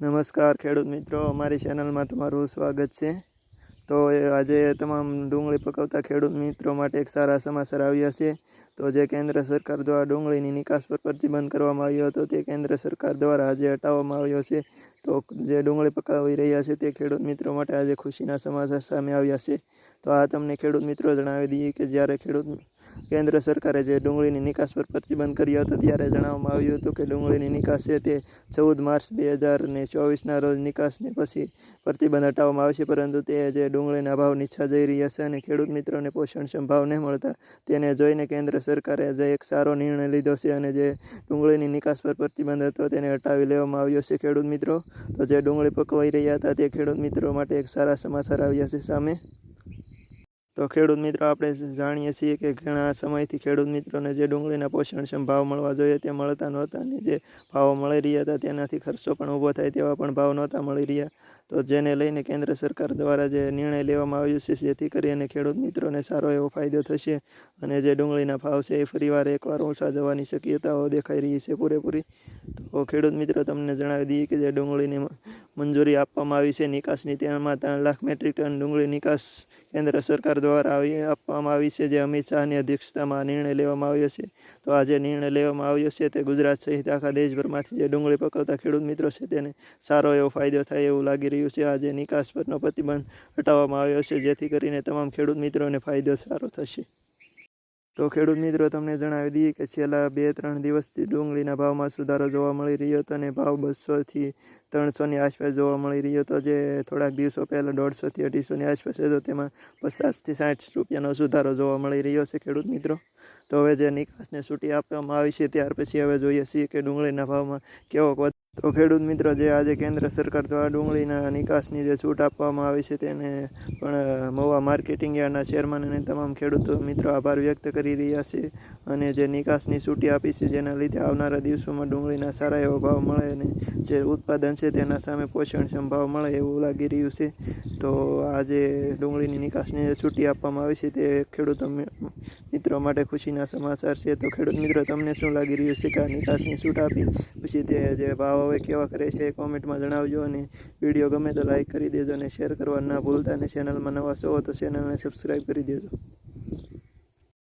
નમસ્કાર ખેડૂત મિત્રો, અમારી ચેનલમાં તમારું સ્વાગત છે. તો આજે તમામ ડુંગળી પકવતા ખેડૂત મિત્રો માટે એક સારા સમાચાર આવ્યા છે. તો જે કેન્દ્ર સરકાર દ્વારા ડુંગળીની નિકાસ પર પ્રતિબંધ કરવામાં આવ્યો હતો, તે કેન્દ્ર સરકાર દ્વારા આજે હટાવવામાં આવ્યો છે. તો જે ડુંગળી પકાવી રહ્યા છે તે ખેડૂત મિત્રો માટે આજે ખુશીના સમાચાર સામે આવ્યા છે. તો આ તમને ખેડૂત મિત્રો જણાવી દઈએ કે જ્યારે ખેડૂત કેન્દ્ર સરકારે જે ડુંગળીની નિકાસ પર પ્રતિબંધ કર્યો હતો, ત્યારે જણાવવામાં આવ્યું હતું કે ડુંગળીની નિકાસ છે તે ચૌદ માર્ચ બે હજાર ને ચોવીસના રોજ નિકાસને પછી પ્રતિબંધ હટાવવામાં આવશે, પરંતુ તે જે ડુંગળીના ભાવ નીચા જઈ રહ્યા છે અને ખેડૂત મિત્રોને પોષણક્ષમ ભાવ નહીં મળતા, તેને જોઈને કેન્દ્ર સરકારે જે એક સારો નિર્ણય લીધો છે અને જે ડુંગળીની નિકાસ પર પ્રતિબંધ હતો તેને હટાવી લેવામાં આવ્યો છે. ખેડૂત મિત્રો, તો જે ડુંગળી પકવાઈ રહ્યા હતા તે ખેડૂત મિત્રો માટે એક સારા સમાચાર આવ્યા છે સામે. તો ખેડૂત મિત્રો, આપણે જાણીએ છીએ કે ઘણા સમયથી ખેડૂત મિત્રોને જે ડુંગળીના પોષણક્ષમ ભાવ મળવા જોઈએ તે મળતા નહોતા અને જે ભાવો મળી રહ્યા હતા તેનાથી ખર્ચો પણ ઊભો થાય તેવા પણ ભાવ નહોતા મળી રહ્યા. તો જેને લઈને કેન્દ્ર સરકાર દ્વારા જે નિર્ણય લેવામાં આવ્યો છે, જેથી કરીને ખેડૂત મિત્રોને સારો એવો ફાયદો થશે અને જે ડુંગળીના ભાવ છે, એ ફરીવાર એકવાર ઊંચા જવાની શક્યતાઓ દેખાઈ રહી છે પૂરેપૂરી. તો ખેડૂત મિત્રો, તમને જણાવી દઈએ કે જે ડુંગળીની મંજૂરી આપવામાં આવી છે. નિકાસની તેમાં ત્રણ લાખ મેટ્રિક ટન ડુંગળી નિકાસ કેન્દ્ર સરકાર દ્વારા આપવામાં આવી છે, જે અમિત શાહની અધ્યક્ષતામાં નિર્ણય લેવામાં આવ્યો છે. તો આ જે નિર્ણય લેવામાં આવ્યો છે તે ગુજરાત સહિત આખા દેશભરમાંથી જે ડુંગળી પકવતા ખેડૂત મિત્રો છે તેને સારો એવો ફાયદો થાય એવું લાગી રહ્યું છે. આજે નિકાસ પરનો પ્રતિબંધ હટાવવામાં આવ્યો છે, જેથી કરીને તમામ ખેડૂત મિત્રોને ફાયદો સારો થશે. તો ખેડૂત મિત્રો, તમને જણાવી દઈએ કે છેલ્લા બે ત્રણ દિવસથી ડુંગળીના ભાવમાં સુધારો જોવા મળી રહ્યો હતો અને ભાવ બસોથી ત્રણસોની આસપાસ જોવા મળી રહ્યો હતો, જે થોડાક દિવસો પહેલાં દોઢસોથી અઢીસોની આસપાસ હતો. તેમાં પચાસથી સાઠ રૂપિયાનો સુધારો જોવા મળી રહ્યો છે ખેડૂત મિત્રો. તો હવે જે નિકાસને છૂટી આપવામાં આવી છે, ત્યાર પછી હવે જોઈએ છીએ કે ડુંગળીના ભાવમાં કેવો તો ખેડૂત મિત્રો, જે આજે કેન્દ્ર સરકાર દ્વારા ડુંગળીના નિકાસની જે છૂટ આપવામાં આવી છે તેને પણ મહુવા માર્કેટિંગ યાર્ડના ચેરમેન અને તમામ ખેડૂતો મિત્રો આભાર વ્યક્ત કરી રહ્યા છે અને જે નિકાસની છૂટી આપી છે જેના લીધે આવનારા દિવસોમાં ડુંગળીના સારા એવો ભાવ મળે અને જે ઉત્પાદન છે તેના સામે પોષણક્ષમ ભાવ મળે એવું લાગી રહ્યું છે. તો આજે ડુંગળીની નિકાસની જે છૂટી આપવામાં આવી છે તે ખેડૂતો મિત્રો માટે ખુશીના સમાચાર છે. તો ખેડૂત મિત્રો, તમને શું લાગી રહ્યું છે કે આ નિકાસની છૂટ આપી? પછી તે જે ભાવ હવે કેવા કરે છે કોમેન્ટમાં જણાવજો અને વીડિયો ગમે તો લાઇક કરી દેજો અને શેર કરવા ના ભૂલતા અને ચેનલમાં નવા છો તો ચેનલને સબસ્ક્રાઈબ કરી દેજો.